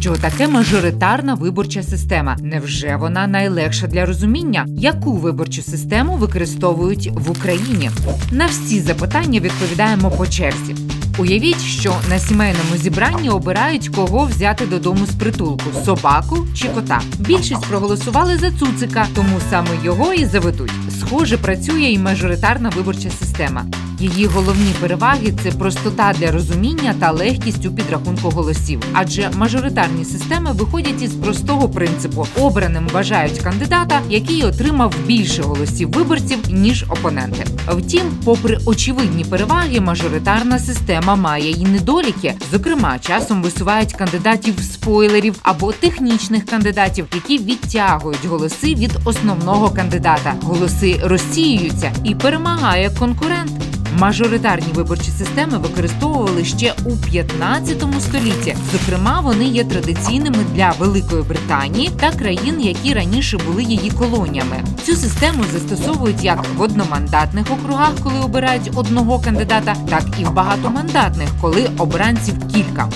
Що таке мажоритарна виборча система? Невже вона найлегша для розуміння? Яку виборчу систему використовують в Україні? На всі запитання відповідаємо по черзі. Уявіть, що на сімейному зібранні обирають, кого взяти додому з притулку собаку чи кота. Більшість проголосували за цуцика, тому саме його і заведуть. Схоже, працює і мажоритарна виборча система. Її головні переваги це простота для розуміння та легкість у підрахунку голосів. Адже мажоритарні системи виходять із простого принципу: обраним вважають кандидата, який отримав більше голосів виборців ніж опоненти. Втім, попри очевидні переваги, мажоритарна система має і недоліки. Зокрема, часом висувають кандидатів спойлерів або технічних кандидатів, які відтягують голоси від основного кандидата. Голоси розсіюються і перемагає конкурент. Мажоритарні виборчі системи використовували ще у 15 столітті. Зокрема, вони є традиційними для Великої Британії та країн, які раніше були її колоніями. Цю систему застосовують як в одномандатних округах, коли обирають одного кандидата, так і в багатомандатних, коли обранців кілька.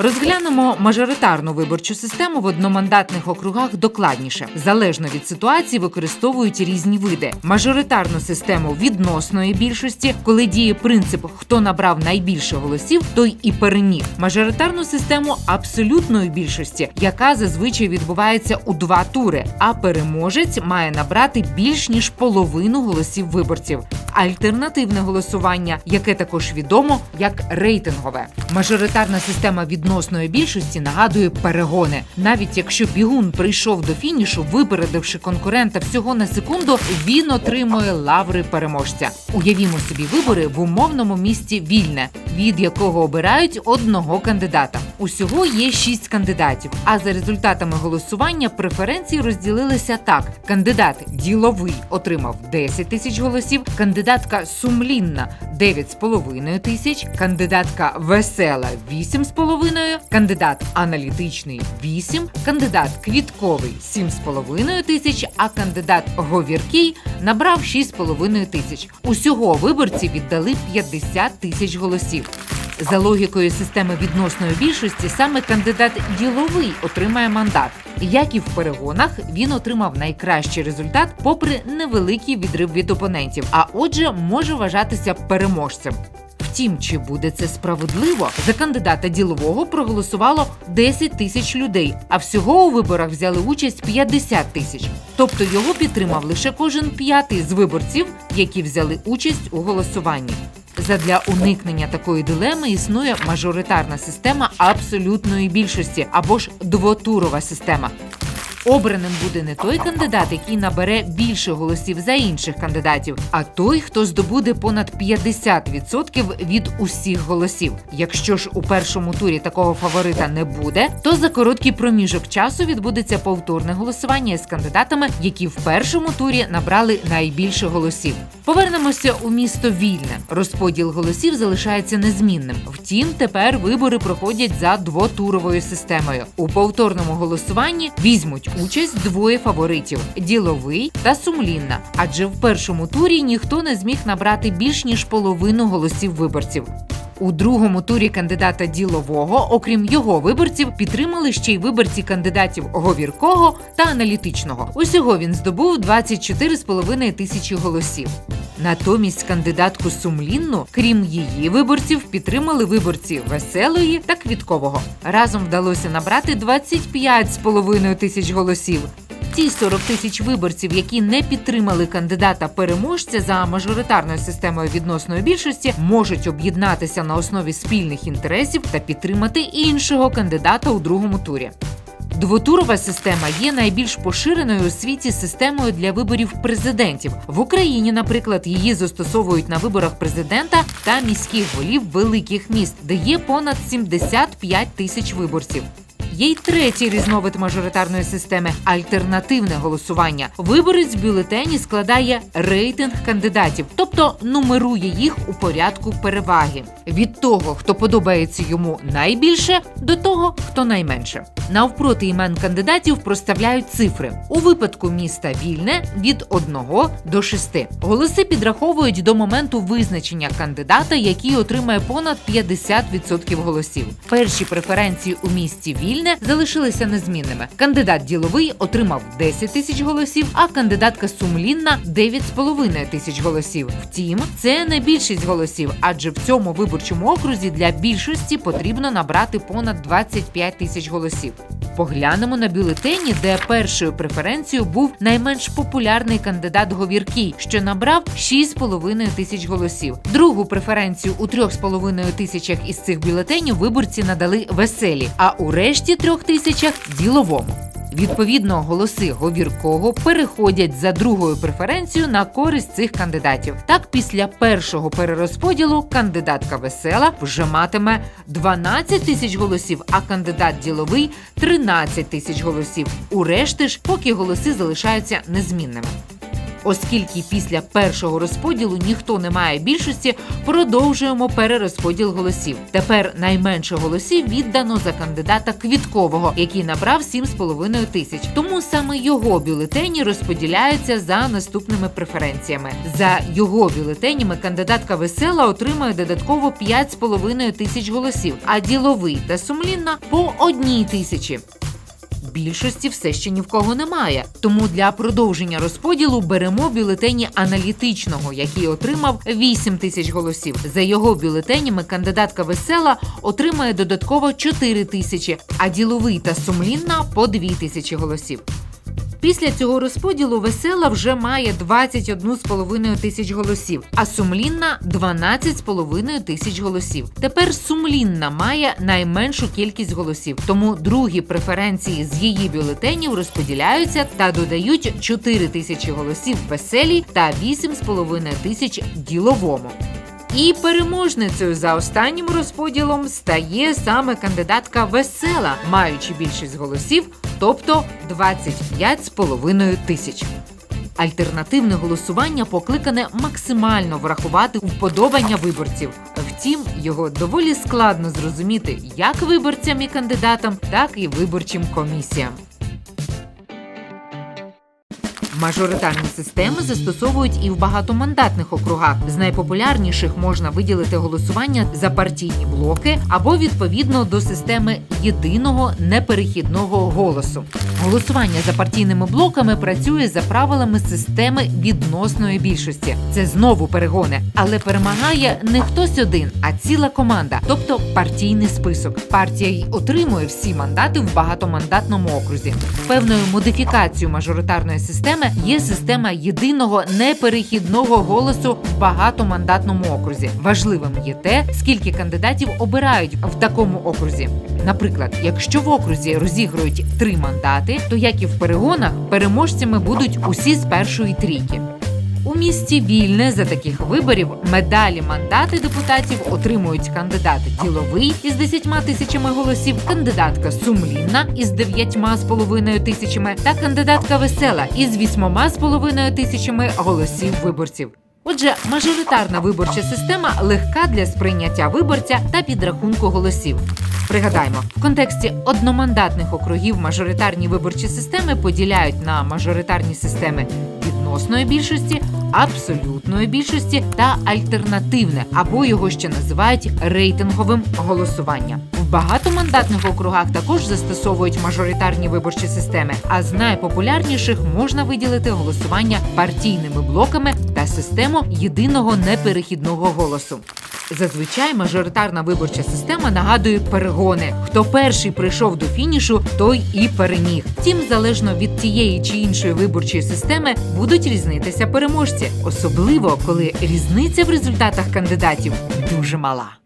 Розглянемо мажоритарну виборчу систему в одномандатних округах докладніше. Залежно від ситуації використовують різні види: мажоритарну систему відносної більшості, коли діє принцип, хто набрав найбільше голосів, той і переміг. Мажоритарну систему абсолютної більшості, яка зазвичай відбувається у два тури, а переможець має набрати більш ніж половину голосів виборців. Альтернативне голосування, яке також відомо як рейтингове. Мажоритарна система відносної більшості нагадує перегони. Навіть якщо бігун прийшов до фінішу, випередивши конкурента всього на секунду, він отримує лаври переможця. Уявімо собі вибори в умовному місті Вільне, від якого обирають одного кандидата. Усього є шість кандидатів. А за результатами голосування преференції розділилися так: кандидат діловий отримав 10 тисяч голосів, кандидатка сумлінна 9,5 тисяч, кандидатка весела 8,5, кандидат аналітичний 8, кандидат квітковий 7,5 тисяч, а кандидат говіркий набрав 6,5 тисяч. Усього виборці віддали 50 тисяч голосів. За логікою системи відносної більшості, саме кандидат діловий отримає мандат. Як і в перегонах, він отримав найкращий результат, попри невеликий відрив від опонентів, а отже, може вважатися переможцем. Втім, чи буде це справедливо? За кандидата ділового проголосувало 10 тисяч людей, а всього у виборах взяли участь 50 тисяч. Тобто його підтримав лише кожен п'ятий з виборців, які взяли участь у голосуванні. Задля уникнення такої дилеми існує мажоритарна система абсолютної більшості або ж двотурова система. Обраним буде не той кандидат, який набере більше голосів за інших кандидатів, а той, хто здобуде понад 50% від усіх голосів. Якщо ж у першому турі такого фаворита не буде, то за короткий проміжок часу відбудеться повторне голосування з кандидатами, які в першому турі набрали найбільше голосів. Повернемося у місто Вільне. Розподіл голосів залишається незмінним. Втім, тепер вибори проходять за двотуровою системою. У повторному голосуванні візьмуть участь двоє фаворитів діловий та сумлінна. Адже в першому турі ніхто не зміг набрати більш ніж половину голосів виборців. У другому турі кандидата ділового, окрім його виборців, підтримали ще й виборці кандидатів говіркого та аналітичного. Усього він здобув 24,5 тисячі голосів. Натомість кандидатку сумлінну, крім її виборців, підтримали виборці веселої та квіткового. Разом вдалося набрати 25,5 тисяч голосів. Ті 40 тисяч виборців, які не підтримали кандидата переможця за мажоритарною системою відносної більшості, можуть об'єднатися на основі спільних інтересів та підтримати іншого кандидата у другому турі. Двотурова система є найбільш поширеною у світі системою для виборів президентів. В Україні, наприклад, її застосовують на виборах президента та міських голів великих міст, де є понад 75 тисяч виборців. Є й третій різновид мажоритарної системи альтернативне голосування. Виборець бюлетені складає рейтинг кандидатів, тобто нумерує їх у порядку переваги від того, хто подобається йому найбільше, до того, хто найменше. Навпроти імен кандидатів проставляють цифри. У випадку міста вільне від 1 до 6. Голоси підраховують до моменту визначення кандидата, який отримає понад 50% голосів. Перші преференції у місті вільне залишилися незмінними. Кандидат діловий отримав 10 тисяч голосів, а кандидатка сумлінна 9,5 тисяч голосів. Втім, це не більшість голосів, адже в цьому виборчому окрузі для більшості потрібно набрати понад 25 тисяч голосів. Поглянемо на бюлетені, де першою преференцією був найменш популярний кандидат Говіркій, що набрав 6,5 тисяч голосів. Другу преференцію у 3,5 тисячах із цих бюлетенів виборці надали веселі, а у решті трьох тисячах діловому. Відповідно, голоси говіркого переходять за другою преференцією на користь цих кандидатів. Так, після першого перерозподілу кандидатка весела вже матиме 12 тисяч голосів, а кандидат діловий 13 тисяч голосів. Урешті ж поки голоси залишаються незмінними. Оскільки після першого розподілу ніхто не має більшості, продовжуємо перерозподіл голосів. Тепер найменше голосів віддано за кандидата Квіткового, який набрав 7,5 тисяч. Тому саме його бюлетені розподіляються за наступними преференціями. За його бюлетенями кандидатка весела отримує додатково 5,5 тисяч голосів, а діловий та сумлінна по одній тисячі. Більшості все ще ні в кого немає. Тому для продовження розподілу беремо бюлетені аналітичного, який отримав 8 тисяч голосів. За його бюлетенями кандидатка весела отримає додатково 4 тисячі, а діловий та сумлінна по 2 тисячі голосів. Після цього розподілу весела вже має 21,5 тисяч голосів, а сумлінна 12,5 тисяч голосів. Тепер сумлінна має найменшу кількість голосів, тому другі преференції з її бюлетенів розподіляються та додають 4 тисячі голосів веселій та 8,5 тисяч діловому. І переможницею за останнім розподілом стає саме кандидатка весела, маючи більшість голосів, тобто 25,5 тисяч. Альтернативне голосування покликане максимально врахувати вподобання виборців. Втім, його доволі складно зрозуміти як виборцям і кандидатам, так і виборчим комісіям. Мажоритарні системи застосовують і в багатомандатних округах. З найпопулярніших можна виділити голосування за партійні блоки або відповідно до системи єдиного неперехідного голосу. Голосування за партійними блоками працює за правилами системи відносної більшості. Це знову перегони, але перемагає не хтось один, а ціла команда, тобто партійний список. Партія й отримує всі мандати в багатомандатному окрузі. Певною модифікацією мажоритарної системи є система єдиного неперехідного голосу в багатомандатному окрузі. Важливим є те, скільки кандидатів обирають в такому окрузі. Наприклад, якщо в окрузі розігрують три мандати, то як і в перегонах, переможцями будуть усі з першої трійки. У місті Вільне за таких виборів медалі мандати депутатів отримують кандидат діловий із 10 тисячами голосів, кандидатка сумлінна із 9,5 тисячами та кандидатка весела із 8,5 тисячами голосів виборців. Отже, мажоритарна виборча система легка для сприйняття виборця та підрахунку голосів. Пригадаємо, в контексті одномандатних округів мажоритарні виборчі системи поділяють на мажоритарні системи відносної більшості, абсолютної більшості та альтернативне, або його ще називають рейтинговим голосуванням. В багатомандатних округах також застосовують мажоритарні виборчі системи, а з найпопулярніших можна виділити голосування партійними блоками та систему єдиного неперехідного голосу. Зазвичай мажоритарна виборча система нагадує перегони. Хто перший прийшов до фінішу, той і переміг. Втім, залежно від тієї чи іншої виборчої системи будуть різнитися переможці, особливо коли різниця в результатах кандидатів дуже мала.